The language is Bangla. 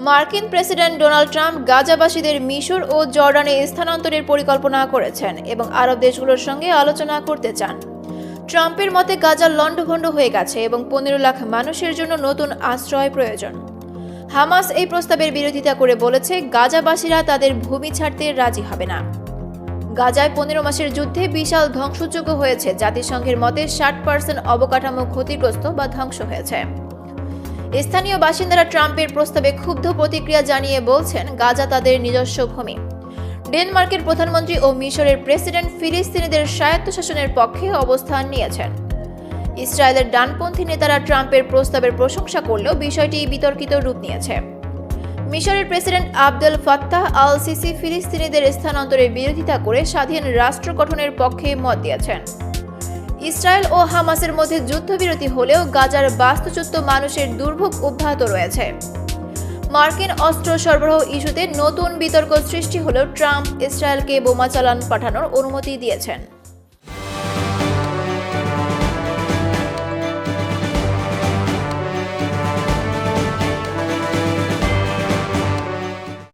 মার্কিন প্রেসিডেন্ট ডোনাল্ড ট্রাম্প গাজাবাসীদের মিশর ও জর্ডানে স্থানান্তরের পরিকল্পনা করেছেন এবং আরব দেশগুলোর সঙ্গে আলোচনা করতে চান। ট্রাম্পের মতে গাজা লণ্ডভণ্ড হয়ে গেছে এবং পনেরো লাখ মানুষের জন্য নতুন আশ্রয় প্রয়োজন। হামাস এই প্রস্তাবের বিরোধিতা করে বলেছে, গাজাবাসীরা তাদের ভূমি ছাড়তে রাজি হবে না। গাজায় পনেরো মাসের যুদ্ধে বিশাল ধ্বংসযোগ্য হয়েছে। জাতিসংঘের মতে ষাট পার্সেন্ট অবকাঠামো ক্ষতিগ্রস্ত বা ধ্বংস হয়েছে। স্থানীয় বাসিন্দারা ট্রাম্পের প্রস্তাবে ক্ষুব্ধ প্রতিক্রিয়া জানিয়ে বলছেন, গাজা তাদের নিজস্ব ভূমি। ডেনমার্কের প্রধানমন্ত্রী ও মিশরের প্রেসিডেন্ট ফিলিস্তিনিদের স্বায়ত্তশাসনের পক্ষে অবস্থান নিয়েছেন। ইসরায়েলের ডানপন্থী নেতারা ট্রাম্পের প্রস্তাবের প্রশংসা করলেও বিষয়টি বিতর্কিত রূপ নিয়েছে। মিশরের president Abdel Fattah al Sisi ফিলিস্তিনিদের স্থানান্তরের বিরোধিতা করে স্বাধীন রাষ্ট্র গঠনের পক্ষে মত দিয়েছেন। ইসরায়েল ও হামাসের মধ্যে যুদ্ধবিরতি হলেও গাজার বাস্তুচ্যুত মানুষের দুর্ভোগ অব্যাহত রয়েছে। মার্কিন অস্ত্র সরবরাহ ইস্যুতে নতুন বিতর্ক সৃষ্টি হলেও ট্রাম্প ইসরায়েলকে বোমা চালান পাঠানোর অনুমতি দিয়েছেন।